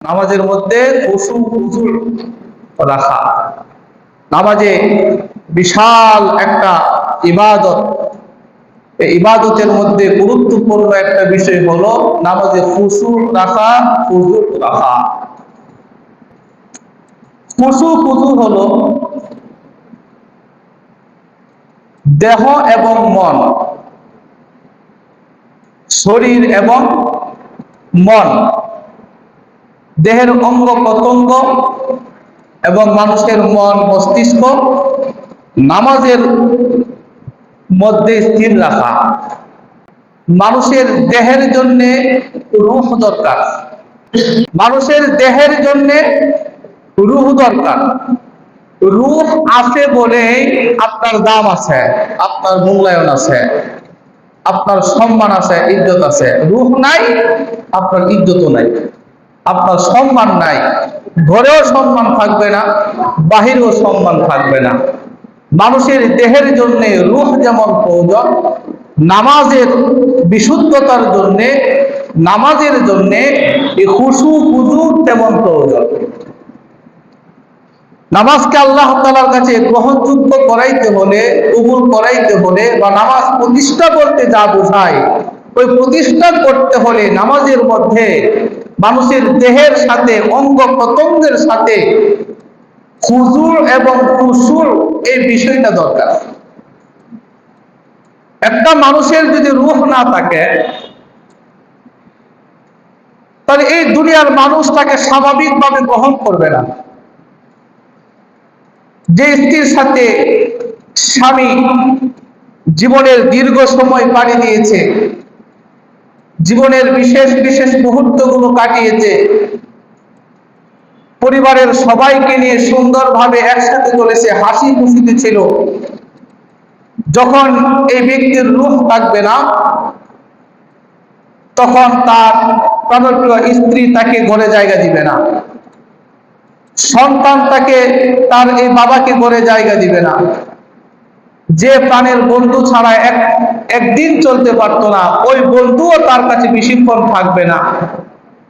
নামাজের মধ্যে রাখা নামাজে বিশাল একটা ইবাদত। ইবাদতের মধ্যে গুরুত্বপূর্ণ একটা বিষয় হলো নামাজে ফুসুর রাখা ফুজুর রাখা ফুসু ফুজুর হলো দেহ এবং মন, শরীর এবং মন। দেহের অঙ্গ প্রত্যঙ্গ এবং মানুষের মন, মস্তিষ্ক নামাজের মধ্যে স্থির রাখা। মানুষের দেহের জন্য রুহ দরকার। মানুষের দেহের জন্য রুহ দরকার। রুহ আছে বলে আপনার দাম আছে, আপনার মূল্যায়ন আছে, আপনার সম্মান আছে, ইজ্জত আছে। রুহ নাই, আপনার ইজ্জতও নাই। আপনার সম্মান নাই, ঘরেও সম্মান থাকবে না, বাহিরেও সম্মান থাকবে না। মানুষের দেহের জন্য রুহ যেমন প্রয়োজন, নামাজের বিশুদ্ধতার জন্য, নামাজের জন্য এই খুশু হুজুর তেমন প্রয়োজন। নামাজকে আল্লাহ তালার কাছে গ্রহণযোগ্য করাইতে হলে, কবুল করাইতে হলে বা নামাজ প্রতিষ্ঠা করতে যা বোঝায়, ওই প্রতিষ্ঠা করতে হলে নামাজের মধ্যে মানুষের দেহের সাথে অঙ্গ প্রত্যঙ্গের সাথে হুজুর এবং কুসুর এই বিষয়টা দরকার। একটা মানুষের যদি রুহ না থাকে, তাহলে এই দুনিয়ার মানুষ তাকে স্বাভাবিকভাবে গ্রহণ করবে না। যে স্ত্রীর সাথে স্বামী জীবনের দীর্ঘ সময় পাড়ি দিয়েছে জীবনের বিশেষ বিশেষ মুহূর্তগুলো কাটিয়েছে। পরিবারের সবাইকে নিয়ে সুন্দরভাবে একসাথে চলেছে, হাসি খুশিতে ছিল। যখন এই ব্যক্তির রূপ থাকবে না, তখন তার প্রাণপ্রিয় স্ত্রী তাকে ঘরে জায়গা দিবে না। সন্তান তাকে তার এই বাবাকে ঘরে জায়গা দিবে না। যে প্রাণের বন্ধু ছাড়া এক, একদিন চলতে পারতো না, ওই বন্ধুও তার কাছে বেশিক্ষণ থাকবে না।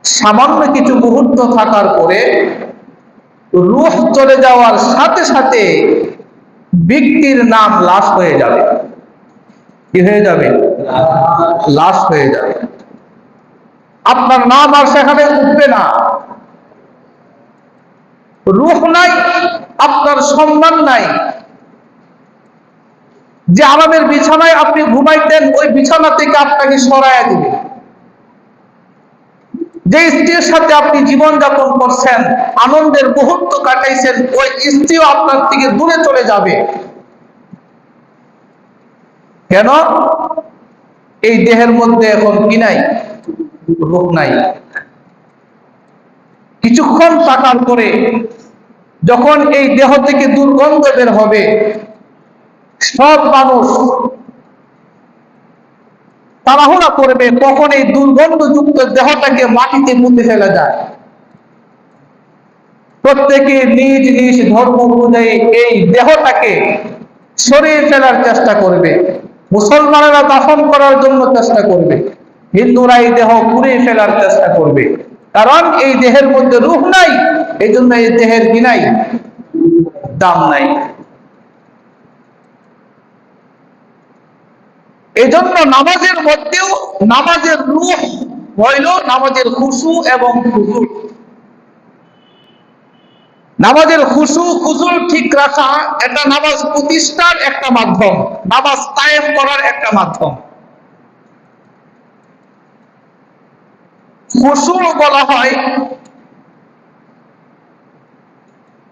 সামান্য কিছু মুহূর্ত থাকার পরে রুহ চলে যাওয়ার সাথে সাথে ব্যক্তির নাম লাশ হয়ে যাবে। কি হয়ে যাবে? লাশ হয়ে যাবে। আপনার নাম আর সেখানে উঠবে না। রুহ নাই, আপনার সম্মান নাই। যে আরামের বিছানায় আপনি ঘুমাইতেন, ওই বিছানা থেকে আপনাকে সরাইয়া দিবে। যে স্ত্রীর সাথে আপনি জীবন যাপন করছেন, আনন্দের মুহূর্ত কাটাইছেন, ওই স্ত্রীও আপনার থেকে দূরে চলে যাবে। কেন? এই দেহের মধ্যে এখন কি নাই? রোগ নাই। কিছুক্ষণ থাকার পরে যখন এই দেহ থেকে দুর্গন্ধ বের হবে সব মানুষ তাড়াহুড়া করবে কখন এই দুর্গন্ধযুক্ত দেহটাকে মাটিতে পুঁতে ফেলা যায় প্রত্যেকে নিজ নিজ ধর্ম অনুযায়ী এই দেহটাকে সরিয়ে ফেলার চেষ্টা করবে। মুসলমানেরা দাফন করার জন্য চেষ্টা করবে। হিন্দুরা এই দেহ পুড়িয়ে ফেলার চেষ্টা করবে। কারণ এই দেহের মধ্যে রূপ নাই এই জন্য এই দেহের কি নাই দাম নাই। এজন্য নামাজের মধ্যেও নামাজের রূহ হইল নামাজের খুশু এবং খুজুর। নামাজের খুশু, খুজুর ঠিক রাখা এটা নামাজ প্রতিষ্ঠার একটা মাধ্যম, নামাজ কায়েম করার একটা মাধ্যম। খুশু বলা হয়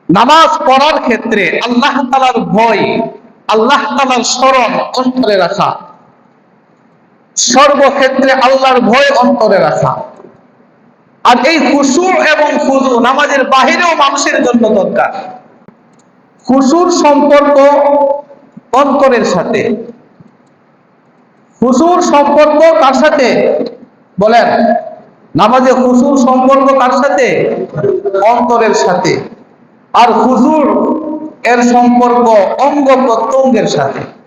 নামাজ পড়ার ক্ষেত্রে আল্লাহ তালার ভয়, আল্লাহ তালার স্মরণ অন্তরে রাখা। সর্বক্ষেত্রে আল্লাহর ভয় অন্তরে রাখা। আর এই খুশুর এবং ফুজু নামাজের বাহিরেও মানুষের জন্য দরকার। খুশুর সম্পর্ক অন্তরের সাথে। খুশুর সম্পর্ক কার সাথে? বলেন, নামাজে খুশুর সম্পর্ক কার সাথে? অন্তরের সাথে। আর হুজুর এর সম্পর্ক অঙ্গ প্রত্যঙ্গের সাথে।